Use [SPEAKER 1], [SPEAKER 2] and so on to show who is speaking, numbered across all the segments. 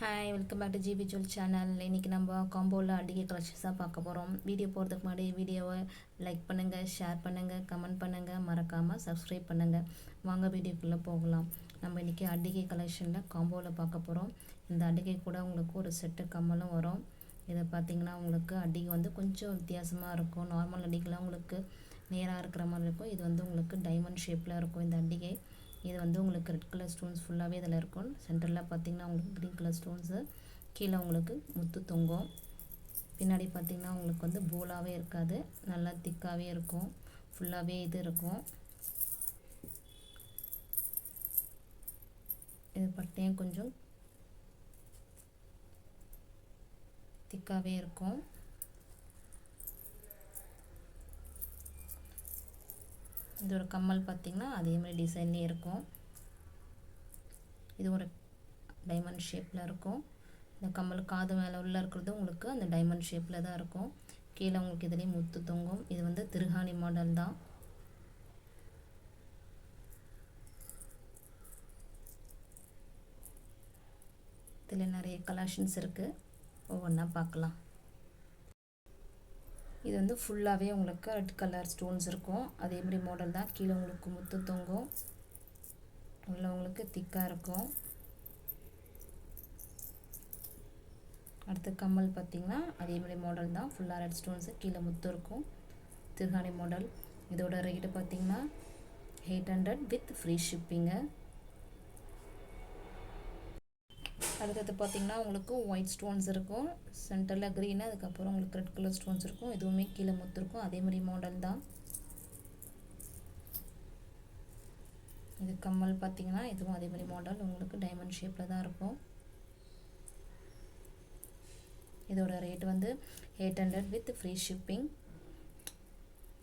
[SPEAKER 1] Hi welcome back to GP jewel channel இன்றைக்கி நம்ம காம்போவில் அடிக்கை கலெக்ஷன்ஸாக பார்க்க போகிறோம் வீடியோ போகிறதுக்கு முன்னாடி வீடியோவை லைக் பண்ணுங்கள் ஷேர் பண்ணுங்கள் கமெண்ட் பண்ணுங்கள் மறக்காமல் சப்ஸ்கிரைப் பண்ணுங்கள் வாங்க வீடியோக்குள்ளே போகலாம். நம்ம இன்றைக்கி அடிகை கலெக்ஷனில் காம்போவில் பார்க்க போகிறோம் இந்த அடிகை கூட உங்களுக்கு ஒரு செட்டு கம்மலும் வரும். இதை பார்த்தீங்கன்னா உங்களுக்கு அடிகை வந்து கொஞ்சம் வித்தியாசமாக இருக்கும். நார்மல் அடிக்கெலாம் உங்களுக்கு நேராக இருக்கிற மாதிரி இருக்கும். இது வந்து உங்களுக்கு டைமண்ட் ஷேப்பில் இருக்கும் இந்த அடிகை இது வந்து உங்களுக்கு ரெட் கலர் ஸ்டோன்ஸ் ஃபுல்லாகவே இதில் இருக்கும். சென்டரில் பார்த்தீங்கன்னா உங்களுக்கு க்ரீன் கலர் ஸ்டோன்ஸு கீழே உங்களுக்கு முத்து தொங்கும். பின்னாடி பார்த்திங்கன்னா உங்களுக்கு வந்து போலாகவே இருக்காது. நல்லா திக்காகவே இருக்கும். ஃபுல்லாகவே இது இருக்கும். இது பட்டையும் கொஞ்சம் திக்காகவே இருக்கும். இது ஒரு கம்மல் பார்த்திங்கன்னா அதே மாதிரி டிசைன்லேயே இருக்கும். இது ஒரு டைமண்ட் ஷேப்பில் இருக்கும். இந்த கம்மல் காது மேலே உள்ளே இருக்கிறது உங்களுக்கு அந்த டைமண்ட் ஷேப்பில் தான் இருக்கும். கீழே உங்களுக்கு இதுலேயும் முத்து தொங்கும். இது வந்து திருஹாணி மாடல் தான். இதில் நிறைய கலெக்ஷன்ஸ் இருக்குது ஒவ்வொன்றா பார்க்கலாம். இது வந்து ஃபுல்லாகவே உங்களுக்கு ரெட் கலர் ஸ்டோன்ஸ் இருக்கும். அதே மாதிரி மாடல் தான். கீழே உங்களுக்கு முத்து தொங்கும். உள்ள உங்களுக்கு திக்காக இருக்கும். அடுத்து கம்மல் பார்த்திங்கன்னா அதே மாதிரி மாடல் தான். ஃபுல்லாக ரெட் ஸ்டோன்ஸு கீழே முத்து இருக்கும். திருகாணி மாடல் இதோட ரேட்டு பார்த்திங்கன்னா eight hundred with free shipping அடுத்தது பார்த்திங்கன்னா உங்களுக்கு ஒயிட் ஸ்டோன்ஸ் இருக்கும். சென்டரில் க்ரீனு அதுக்கப்புறம் உங்களுக்கு ரெட் கலர் ஸ்டோன்ஸ் இருக்கும். இதுவுமே கீழே முத்து இருக்கும். அதே மாதிரி மாடல் தான். இது கம்மல் பார்த்திங்கன்னா இதுவும் அதே மாதிரி மாடல் உங்களுக்கு டைமண்ட் ஷேப்பில் தான் இருக்கும். இதோட ரேட் வந்து eight hundred with free shipping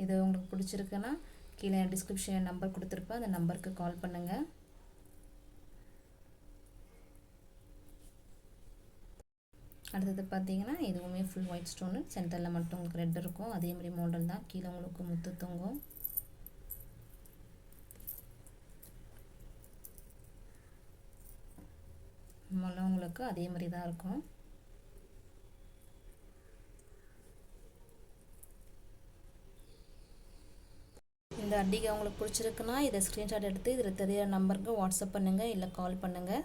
[SPEAKER 1] இது உங்களுக்கு பிடிச்சிருக்குன்னா கீழே டிஸ்கிரிப்ஷன் நம்பர் கொடுத்துருப்பேன். அந்த நம்பருக்கு கால் பண்ணுங்கள் அடுத்தது பார்த்தீங்கன்னா இதுவுமே ஃபுல் ஒயிட் ஸ்டோனு சென்டரில் மட்டும் உங்களுக்கு ரெட் இருக்கும். அதே மாதிரி மாடல் தான். கீழே உங்களுக்கு முத்து தொங்கும். மொழம் உங்களுக்கு அதே மாதிரி தான் இருக்கும். இந்த அடிகை உங்களுக்கு பிடிச்சிருக்குன்னா இதை ஸ்க்ரீன்ஷாட் எடுத்து இதில் தெரிய நம்பருக்கு வாட்ஸ்அப் பண்ணுங்கள் இல்லை கால் பண்ணுங்கள்